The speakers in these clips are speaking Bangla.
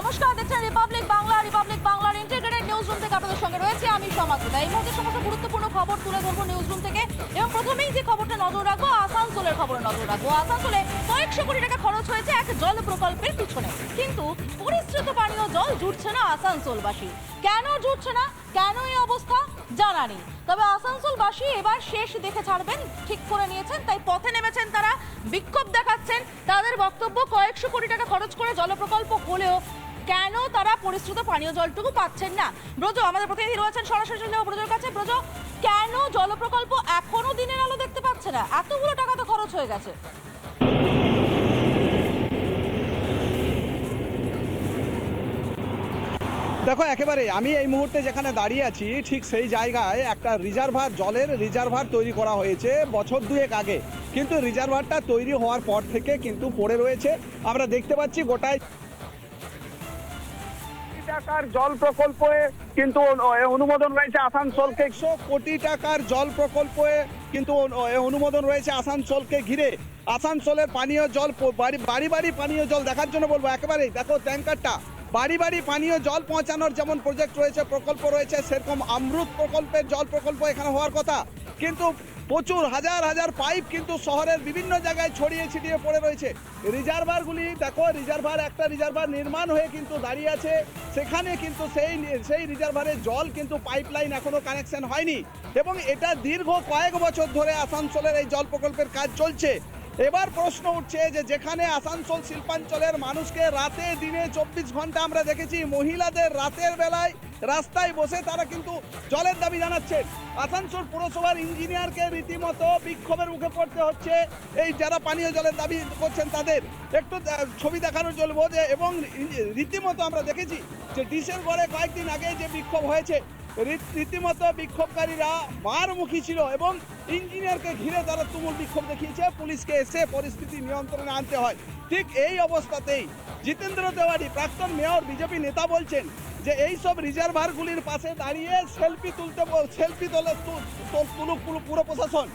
নমস্কার, দেখছেন রিপাবলিক বাংলা রিপাবলিক বাংলার ইন্টিগ্রেটেড নিউজ রুম থেকে আপনাদের সঙ্গে রয়েছে আমি সমাজতা এই মুহূর্তে সমস্ত গুরুত্বপূর্ণ খবর তুলে ধরবো নিউজ রুম থেকে। এবং প্রথমেই যে খবরটা নজর রাখব, আসানসোলের খবরে নজর রাখব। আসানসোলে কয়েকশো কোটি টাকা খরচ হয়েছে এক জল প্রকল্পের পিছনে। কিন্তু পরিশ্রুত পানীয় জল জুটছে না আসানসোলবাসী। কেন জুটছে না? কেন এই অবস্থা? জানা নেই। তবে আসানসোলবাসী এবার শেষ দেখে ছাড়বেন, ঠিক করে নিয়েছেন, তাই পথে নেমেছেন তারা। বিক্ষোভ দেখাচ্ছেন। তাদের বক্তব্য, কয়েকশো কোটি টাকা খরচ করে জল প্রকল্প হলেও কেন তারা পরিশ্রুত পানীয় জলটুকু পাচ্ছেন না? ব্রজ, আমাদের প্রতিনিধি রয়েছেন সরাসরি চলে ব্রজের কাছে। ব্রজ, কেন জল প্রকল্প এখনও দিনের আলো দেখতে পাচ্ছে না? এতগুলো টাকা তো খরচ হয়ে গেছে। দেখো, একেবারে আমি এই মুহূর্তে যেখানে দাঁড়িয়ে আছি, ঠিক সেই জায়গায় একটা রিজার্ভার, জলের রিজার্ভার তৈরি করা হয়েছে বছর দুয়েক আগে। কিন্তু রিজার্ভারটা তৈরি হওয়ার পর থেকে কিন্তু পড়ে রয়েছে। আমরা দেখতে পাচ্ছি গোটায় টাকার জল প্রকল্পে কিন্তু অনুমোদন রয়েছে আসানসোলকে একশো কোটি টাকার জল প্রকল্পে কিন্তু অনুমোদন রয়েছে আসানসোলকে ঘিরে। আসানসোলের পানীয় জল বাড়ি বাড়ি বাড়ি পানীয় জল দেখার জন্য বলব একেবারেই দেখো ট্যাঙ্কারটা। বাড়ি বাড়ি পানীয় জল পৌঁছানোর যেমন প্রজেক্ট রয়েছে, প্রকল্প রয়েছে, সেরকম অমৃত প্রকল্পের জল প্রকল্প এখানে হওয়ার কথা। কিন্তু প্রচুর হাজার হাজার পাইপ কিন্তু শহরের বিভিন্ন জায়গায় ছড়িয়ে ছিটিয়ে পড়ে রয়েছে। রিজার্ভারগুলি, দেখো, রিজার্ভার, একটা রিজার্ভার নির্মাণ হয়ে কিন্তু দাঁড়িয়ে আছে। সেখানে কিন্তু সেই সেই রিজার্ভারের জল কিন্তু পাইপলাইন এখনও কানেকশন হয়নি। এবং এটা দীর্ঘ কয়েক বছর ধরে আসানসোলের এই জল প্রকল্পের কাজ চলছে। এবার প্রশ্ন উঠছে যে যেখানে আসানসোল শিল্পাঞ্চলের মানুষকে রাতে, দিনে চব্বিশ ঘণ্টা আমরা দেখেছি, মহিলাদের রাতের বেলায় রাস্তায় বসে তারা কিন্তু জলের দাবি জানাচ্ছেন। আসানসোল পুরসভার ইঞ্জিনিয়ারকে রীতিমতো বিক্ষোভের মুখে পড়তে হচ্ছে। এই যারা পানীয় জলের দাবি করছেন তাদের একটু ছবি দেখানোর চলবো যে, এবং রীতিমতো আমরা দেখেছি যে ডিসেম্বরে কয়েকদিন আগে যে বিক্ষোভ হয়েছে রীতিমতো বিক্ষোভকারীরা মারমুখী ছিল এবং ইঞ্জিনিয়ারকে ঘিরে তারা তুমুল বিক্ষোভ দেখিয়েছে, পুলিশকে এসে পরিস্থিতি নিয়ন্ত্রণে আনতে হয়। ঠিক এই অবস্থাতেই জিতেন্দ্র তেওয়ারি, প্রাক্তন মেয়র, বিজেপি নেতা বলছেন যে এই সব রিজার্ভারগুলির পাশে দাঁড়িয়ে সেলফি তুলতে সেলফি তোলে তুলুক, পুরো প্রশাসন।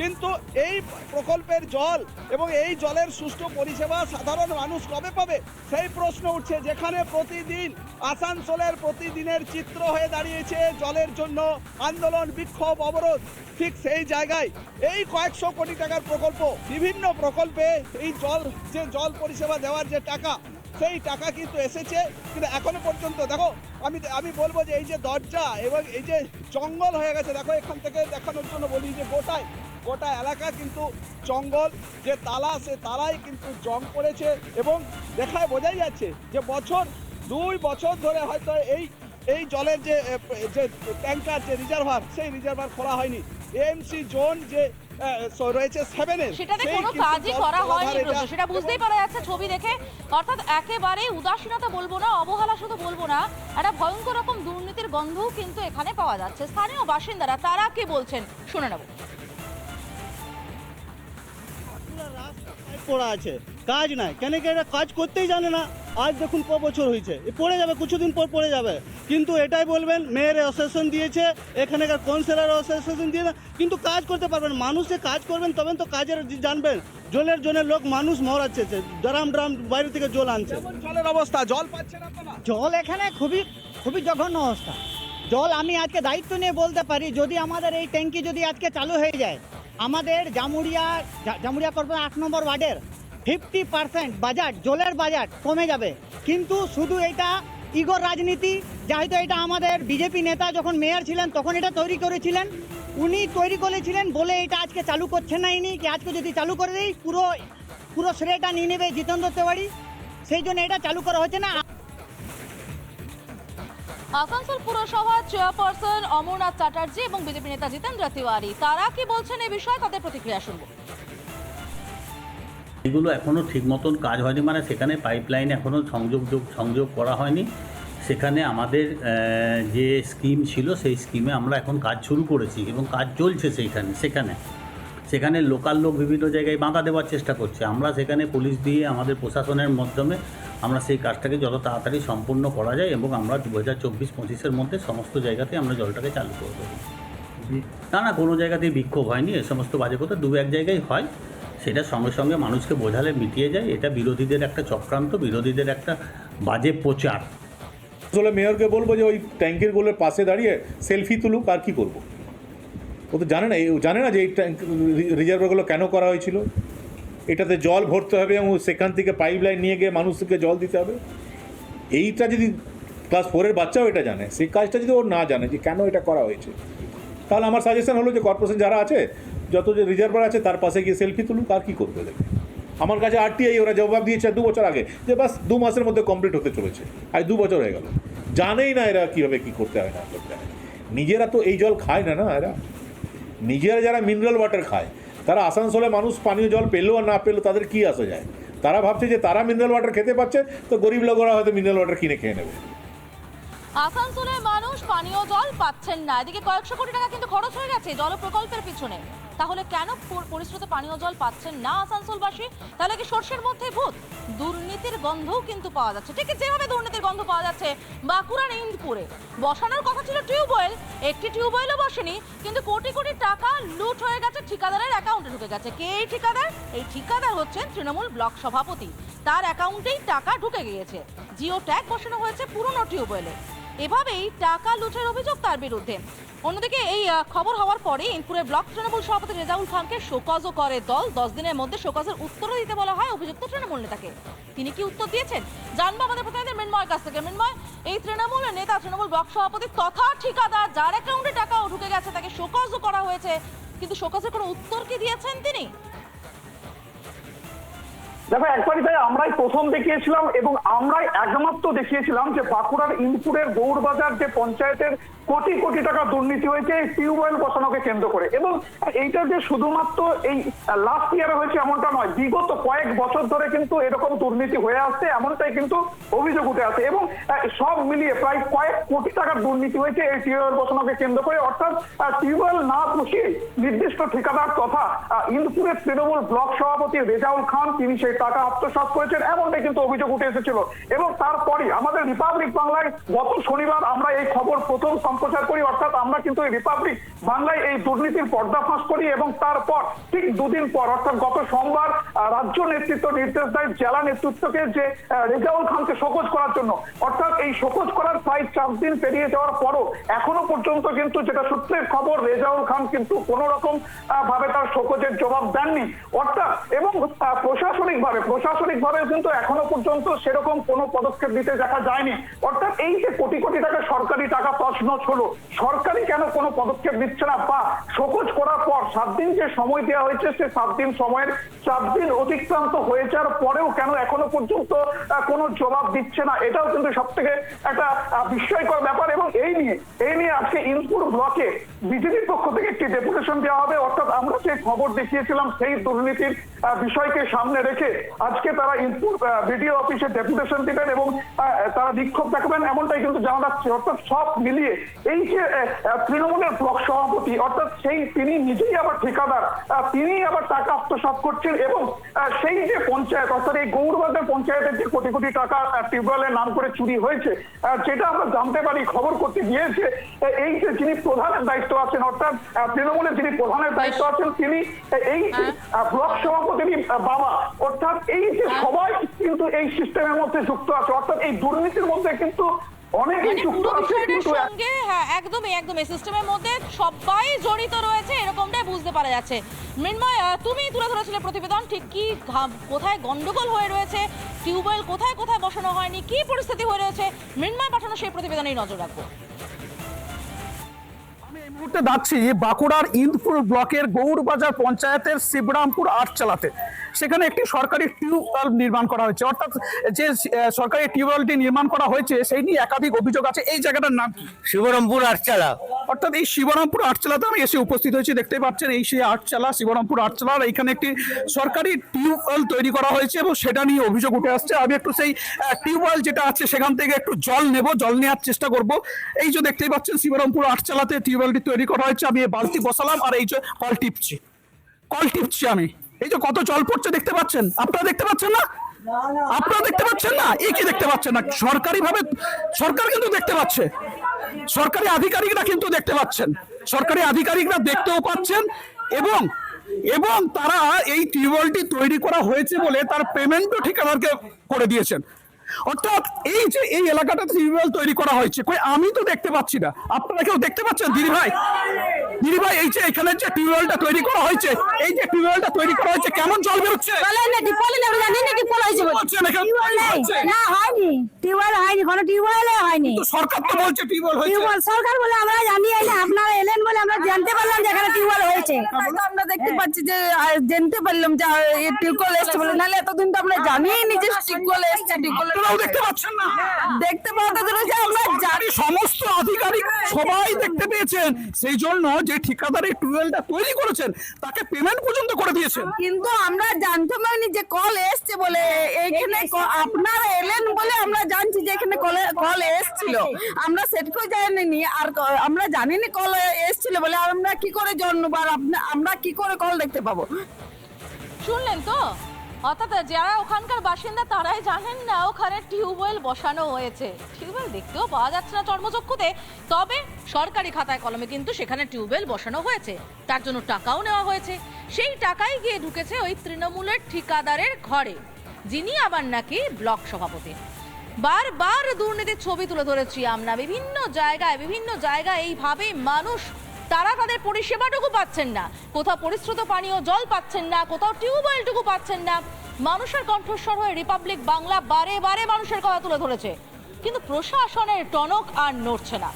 কিন্তু এই প্রকল্পের জল এবং এই জলের সুষ্ঠু পরিষেবা সাধারণ মানুষ কবে পাবে? সেই প্রশ্ন উঠছে যেখানে প্রতিদিন আসানসোলের প্রতিদিনের চিত্র হয়ে দাঁড়িয়েছে জলের জন্য আন্দোলন, বিক্ষোভ, অবরোধ। ঠিক সেই জায়গায় এই কয়েকশো কোটি টাকার প্রকল্প, বিভিন্ন প্রকল্পে এই জল, যে জল পরিষেবা দেওয়ার যে টাকা, সেই টাকা কিন্তু এসেছে। কিন্তু এখনও পর্যন্ত দেখো, আমি আমি বলব যে এই যে দরজা এবং এই যে জঙ্গল হয়ে গেছে, দেখো এখান থেকে দেখানোর জন্য বলি যে গোটায় গোটা এলাকা কিন্তু জঙ্গল যে তালা সে তালায় কিন্তু জং পড়েছে এবং দেখায় বোঝাই যাচ্ছে যে বছর দুই বছর ধরে হয়তো এই এই জলের যে যে ট্যাঙ্কার যে রিজার্ভার সেই রিজার্ভার খোলা হয়নি। এমসি জোন যে রয়েছে সেটাতে কোনো কাজই করা হয়নি সেটা বুঝতেই পারা যাচ্ছে ছবি দেখে। অর্থাৎ একেবারে উদাসীনতা বলব না অবহেলা শুধু বলব না একটা ভয়ঙ্কর রকম দুর্নীতির গন্ধও কিন্তু এখানে পাওয়া যাচ্ছে। স্থানীয় বাসিন্দারা তারা কি বলছেন? শুনে নেব। পড়া আছে। কাজ নাই। কেন কি এটা কাজ করতেই জানে না। আজ দেখুন ক বছর হয়েছে। পড়ে যাবে কিছুদিন পর পড়ে যাবে। কিন্তু এটাই বলবেন মেয়ের অ্যাসোসিয়েশন দিয়েছে এখানকার কাউন্সিলর অ্যাসোসিয়েশন দিয়ে না, কিন্তু কাজ করতে পারবেন। মানুষে কাজ করবেন তবে তো কাজের জানবেন। জলের জন্য লোক মানুষ মরাচ্ছে ড্রাম ড্রাম বাইরে থেকে জল আনছে। জলের অবস্থা? জল পাচ্ছে না জল এখানে খুবই খুবই জঘন্য অবস্থা। জল আমি আজকে দায়িত্ব নিয়ে বলতে পারি যদি আমাদের এই ট্যাঙ্কি যদি আজকে চালু হয়ে যায় আমাদের জামুরিয়া জামুরিয়া কর্পোরেশন আট নম্বর ওয়ার্ডের ফিফটি পার্সেন্ট বাজার, জলের বাজার কমে যাবে। কিন্তু শুধু এটা ইগোর রাজনীতি যা হয়তো এটা আমাদের বিজেপি নেতা যখন মেয়র ছিলেন, তখন এটা তৈরি করেছিলেন। উনি তৈরি করেছিলেন বলে এটা আজকে চালু করছেন না ইনি, কি আজকে যদি চালু করে দেই, পুরো পুরো শ্রেয়টা নিয়ে নেবে জিতেন্দ্র তেওয়ারি। সেই জন্য এটা চালু করা হচ্ছে না আসানসোল পুরসভার চেয়ারপারসন অমরনাথ চ্যাটার্জি এবং বিজেপি নেতা জিতেন্দ্র তিওয়ারি, তারা কি বলছেন এই বিষয়ে তাদের প্রতিক্রিয়া শুনব। এগুলো এখনও ঠিক মতন কাজ হয়নি মানে সেখানে পাইপলাইন এখনও সংযোগ যোগ- সংযোগ করা হয়নি। সেখানে আমাদের যে স্কিম ছিল, সেই স্কিমে আমরা এখন কাজ শুরু করেছি এবং কাজ চলছে সেইখানে, সেখানে। সেখানে লোকাল লোক বিভিন্ন জায়গায় বাঁধা দেওয়ার চেষ্টা করছে। আমরা সেখানে পুলিশ দিয়ে আমাদের প্রশাসনের মাধ্যমে আমরা সেই কাজটাকে যত তাড়াতাড়ি সম্পূর্ণ করা যায় এবং আমরা দু হাজার চব্বিশ পঁচিশের মধ্যে সমস্ত জায়গাতে আমরা জলটাকে চালু করে দেবো না না কোনো জায়গাতেই বিক্ষোভ হয়নি। এ সমস্ত বাজে কথা দু এক জায়গায় হয়। সেটা সঙ্গে সঙ্গে মানুষকে বোঝালে মিটিয়ে যায়। এটা বিরোধীদের একটা চক্রান্ত বিরোধীদের একটা বাজে প্রচার। আসলে মেয়রকে বলব যে ওই ট্যাঙ্কের গোলের পাশে দাঁড়িয়ে সেলফি তুলুক আর কি করব? ও তো জানে না জানে না যে এই ট্যাঙ্ক রিজার্ভারগুলো কেন করা হয়েছিল। এটাতে জল ভরতে হবে এবং সেখান থেকে পাইপ লাইন নিয়ে গিয়ে মানুষকে জল দিতে হবে। এইটা যদি ক্লাস ফোরের বাচ্চাও এটা জানে, সেই কাজটা যদি ও না জানে যে কেন এটা করা হয়েছে, তাহলে আমার সাজেশন হলো যে কর্পোরেশন যারা আছে, যত যে রিজার্ভার আছে তার পাশে গিয়ে সেলফি তুলুক, আর কী করবে ওদেরকে আমার কাছে আরটিআই ওরা জবাব দিয়েছে দু বছর আগে যে বাস দু মাসের মধ্যে কমপ্লিট হতে চলেছে, আজ দু বছর হয়ে গেল। জানেই না এরা কীভাবে কী করতে হয়, না করতে হয়। নিজেরা তো এই জল খায় না না এরা? নিজেরা যারা মিনারেল ওয়াটার খায় তারা আসানসোলে মানুষ পানীয় জল পেল আর না পেল, তাদের কী আসা যায়? তারা ভাবছে যে তারা মিনারেল ওয়াটার খেতে পাচ্ছে তো গরিব লোকরা হয়তো মিনারেল ওয়াটার কিনে খেয়ে নেবে। আসানসোলের মানুষ পানীয় জল পাচ্ছেন না। এদিকে কয়েকশো কোটি টাকা কিন্তু খরচ হয়ে গেছে জল প্রকল্পের পিছনে। তাহলে কেন পরিশ্রুত পানীয় জল পাচ্ছেন না আসানসোলবাসী? তাহলে কি সর্ষের মধ্যে ভূত? দুর্নীতির গন্ধও কিন্তু পাওয়া যাচ্ছে। ঠিক যেভাবে দুর্নীতির গন্ধ পাওয়া যাচ্ছে? বাঁকুড়ার ইন্দপুরে বসানোর কথা ছিল টিউবওয়েল। একটি টিউবওয়েলও বসেনি, কিন্তু কোটি কোটি টাকা লুট হয়ে গেছে, ঠিকাদারের অ্যাকাউন্টে ঢুকে গেছে। কে এই ঠিকাদার? এই ঠিকাদার হচ্ছেন তৃণমূল ব্লক সভাপতি। তার অ্যাকাউন্টেই টাকা ঢুকে গিয়েছে। জিও ট্যাগ বসানো হয়েছে পুরনো টিউবওয়েলে। এভাবেই টাকা লুটের অভিযোগ তার বিরুদ্ধে। অন্যদিকে এই খবর হওয়ার পরে ইনপুরের ব্লক তৃণমূল সভাপতি রেজাউল খানকে শোকজও করে দল। দশ দিনের মধ্যে শোকজের উত্তরও দিতে বলা হয় অভিযুক্ত তৃণমূল নেতাকে। তিনি কি উত্তর দিয়েছেন? জানব আমাদের প্রতিনিধি মৃন্ময়ের কাছ থেকে। মৃন্ময়, এই তৃণমূল নেতা, তৃণমূল ব্লক সভাপতি তথা ঠিকাদার, যার অ্যাকাউন্টে টাকা ঢুকে গেছে, তাকে শোকজও করা হয়েছে। কিন্তু শোকজের কোনো উত্তর কি দিয়েছেন তিনি? দেখো একবারই তাই আমরাই প্রথম দেখিয়েছিলাম এবং আমরাই একমাত্র দেখিয়েছিলাম যে বাঁকুড়ার ইনপুরের গৌড়বাজার যে পঞ্চায়েতের কোটি কোটি টাকা দুর্নীতি হয়েছে টিউবওয়েল বসানোকে কেন্দ্র করে। এবং এইটা যে শুধুমাত্র এই লাস্ট ইয়ারে হয়েছে এমনটা নয় বিগত কয়েক বছর ধরে কিন্তু এরকম দুর্নীতি হয়ে আসছে এমনটাই কিন্তু অভিযোগ উঠে আসে। এবং সব মিলিয়ে প্রায় কয়েক কোটি টাকার দুর্নীতি হয়েছে এই টিউবওয়েল বসানোকে কেন্দ্র করে। অর্থাৎ টিউবওয়েল না বসিয়ে নির্দিষ্ট ঠিকাদার তথা আহ, ইন্দপুরের তৃণমূল ব্লক সভাপতি রেজাউল খান তিনি সেই টাকা আত্মসাৎ করেছেন এমনটাই কিন্তু অভিযোগ উঠে এসেছিল। এবং তারপরই আমাদের রিপাবলিক বাংলায় গত শনিবার আমরা এই খবর প্রথম সম্প্রচার করি, অর্থাৎ আমরা কিন্তু এই রিপাবলিক বাংলায় এই দুর্নীতির পর্দাফাঁস করি এবং তারপর ঠিক দুদিন পর, অর্থাৎ গত সোমবার রাজ্য নেতৃত্ব নির্দেশ দেয় জেলা নেতৃত্বকে যে রেজাউল খানকে শোকজ করার জন্য। অর্থাৎ এই শোকজ করার প্রায় চার দিন পেরিয়ে যাওয়ার পরও এখনও পর্যন্ত কিন্তু যেটা সূত্রের খবর, রেজাউল খান কিন্তু কোন রকম ভাবে তার শোকজের জবাব দেননি। অর্থাৎ এবং প্রশাসনিক ভাবে প্রশাসনিক ভাবে কিন্তু এখনও পর্যন্ত সেরকম কোনো পদক্ষেপ নিতে দেখা যায়নি। অর্থাৎ এই যে কোটি কোটি টাকা সরকারি টাকা তছনছ হলো, সরকারি কেন কোনো পদক্ষেপ নিচ্ছে না? বা শোকজ করার পর সাত দিন যে সময় দেওয়া হয়েছে, সে সাত দিন সময়ের সাত দিন অতিক্রান্ত হয়ে যাওয়ার পরেও কেন এখনও পর্যন্ত কোনো জবাব দিচ্ছে না? এটাও কিন্তু সব থেকে একটা বিস্ময়কর ব্যাপার। এবং এই নিয়ে এই নিয়ে আজকে ইনপুর ব্লকে বিজেপির পক্ষ থেকে একটি ডেপুটেশন দেওয়া হবে। অর্থাৎ আমরা যে খবর দেখিয়েছিলাম, সেই দুর্নীতির বিষয়কে সামনে রেখে আজকে তারা ইনপুট বিডিও অফিসে ডেপুটেশন দিবেন এবং তারা বিক্ষোভ দেখাবেন, এমনটাই কিন্তু জানা যাচ্ছে। অর্থাৎ সব মিলিয়ে এই যে তৃণমূলের ব্লক সভাপতি অর্থাৎ সেই তিনি নিজেই আবার ঠিকাদার। তিনি আবার টাকা আত্মসাৎ করছেন এবং সেই যে পঞ্চায়েত অর্থাৎ এই গৌরবাজার পঞ্চায়েতের যে কোটি কোটি টাকা টিউবওয়েলের নাম করে চুরি হয়েছে যেটা আমরা জানতে পারি খবর করতে গিয়েছে। এই যে যিনি প্রধানের দায়িত্ব আছেন অর্থাৎ তৃণমূলের যিনি প্রধানের দায়িত্ব আছেন তিনি এই ব্লক সভাপতির বাবা। অর্থাৎ এই যে সবাই কিন্তু এই সিস্টেমের মধ্যে যুক্ত আছে। অর্থাৎ এই দুর্নীতির মধ্যে কিন্তু অনেকেই মানে যুক্ত আছে কিন্তু সঙ্গে হ্যাঁ একদমই একদমই সিস্টেমের মধ্যে সবাই জড়িত রয়েছে এরকমটাই বুঝতে পারা যাচ্ছে। মৃন্ময় তুমি তুলে ধরেছিলে প্রতিবেদন ঠিক কি কোথায় গন্ডগোল হয়ে রয়েছে? টিউবওয়েল কোথায় কোথায় বসানো হয়নি? কি পরিস্থিতি হয়ে রয়েছে? মৃন্ময় পাঠানো সেই প্রতিবেদনেই নজর রাখব। মুহূর্তে যাচ্ছি বাঁকুড়ার ইন্দপুর ব্লকের গৌড়বাজার পঞ্চায়েতের শিবরামপুর আটচালাতে সেখানে একটি সরকারি টিউবওয়েল নির্মাণ করা হয়েছে। অর্থাৎ যে সরকারি টিউবওয়েলটি নির্মাণ করা হয়েছে সেই নিয়ে একাধিক অভিযোগ আছে। এই জায়গাটার নাম কি? শিবরমপুর আটচালা অর্থাৎ এই শিবরামপুর আটচালাতে আমি এসে উপস্থিত হয়েছি। দেখতে পাচ্ছেন এই সেই আটচালা শিবরামপুর আটচালার এইখানে একটি সরকারি টিউবওয়েল তৈরি করা হয়েছে এবং সেটা নিয়ে অভিযোগ উঠে আসছে। আমি একটু সেই টিউবওয়েল যেটা আছে সেখান থেকে একটু জল নেব জল নেওয়ার চেষ্টা করব। এই যে দেখতেই পাচ্ছেন শিবরামপুর আটচালাতে টিউবওয়েলটি তৈরি করা হয়েছে, আমি এই বালতি বসালাম আর এই যে কল টিপছি। কল টিপছি আমি। এই যে কত জল পড়ছে দেখতে পাচ্ছেন? আপনারা দেখতে পাচ্ছেন না? আপনারা দেখতে পাচ্ছেন না? এই কি দেখতে পাচ্ছেন না? সরকারি ভাবে সরকার কিন্তু দেখতে পাচ্ছে। সরকারি আধিকারিকরা কিন্তু দেখতে পাচ্ছেন। সরকারি আধিকারিকরা দেখতেও পাচ্ছেন এবং এবং তারা এই টিউবওয়েলটি তৈরি করা হয়েছে বলে তার পেমেন্টও ঠিকাদারকে করে দিয়েছেন। অর্থাৎ এই যে এই এলাকাটাতে টিউবওয়েল তৈরি করা হয়েছে কই আমি তো দেখতে পাচ্ছি না। আপনারা কেউ দেখতে পাচ্ছেন? দিদি ভাই। দিদি ভাই এই যে এখানে যে টিউবওয়েলটা তৈরি করা হয়েছে এই যে টিউবওয়েলটা তৈরি করা হয়েছে কেমন জল বেরোচ্ছে? বলছেন? এখানে তৈরি হচ্ছে। না হয়নি। টিউবওয়েল হয়নি কোনো টিউবওয়েল হয়নি। সরকার তো বলছে টিউবওয়েল হয়েছে। টিউবওয়েল সরকার বলে আমরা জানি না আপনারা এলেন বলে আমরা জানতে পারলাম যে এখানে টিউবওয়েল হয়েছে। আমরা দেখতে পাচ্ছি যে জানতে পারলাম যে টিউকল এসছে বলে। নাহলে এতদিন তো আমরা জানিই নি যে টিউকল এসছে আপনারাও দেখতে পাচ্ছেন না। দেখতে পাওয়া যে আমরা জানি জানি। সমস্ত আধিকারিক সবাই দেখতে পেয়েছেন। সেই জন্য যে ঠিকাদার এই টিউবওয়েলটা তৈরি করেছেন তাকে পেমেন্ট পর্যন্ত করে দিয়েছেন। কিন্তু আমরা জানতে পারিনি যে কল এসছে বলে। এইখানে ক- আপনারা এলেন বলে আমরা জানছি যে এখানে কলে কল এসছিল। আমরা সেটকেও জানিনি আর আমরা জানিনি কল এসছিল বলে আর আমরা কি করে জানব আর আমরা কি করে কল দেখতে পাবো? শুনলেন তো? অর্থাৎ যারা ওখানকার বাসিন্দা তারাই জানেন না ওখানে টিউবওয়েল বসানো হয়েছে। টিউবওয়েল দেখতেও পাওয়া যাচ্ছে না চর্মচক্ষুতে তবে সরকারি খাতায় কলমে কিন্তু সেখানে টিউবওয়েল বসানো হয়েছে। তার জন্য টাকাও নেওয়া হয়েছে। সেই টাকাই গিয়ে ঢুকেছে ওই তৃণমূলের ঠিকাদারের ঘরে যিনি আবার নাকি ব্লক সভাপতি। বারবার দুর্নীতির ছবি তুলে ধরেছি আমরা। বিভিন্ন জায়গায় বিভিন্ন জায়গায় এইভাবে মানুষ, তারা তাদের পরিষেবাটুকু পাচ্ছেন না। কোথাও পরিশ্রুত পানীয় জল পাচ্ছেন না, কোথাও টিউবওয়েলটুকু পাচ্ছেন না। মানুষের কণ্ঠস্বর হয়ে রিপাবলিক বাংলা বারে বারে মানুষের কথা তুলে ধরেছে। কিন্তু প্রশাসনের টনক আর নড়ছে না।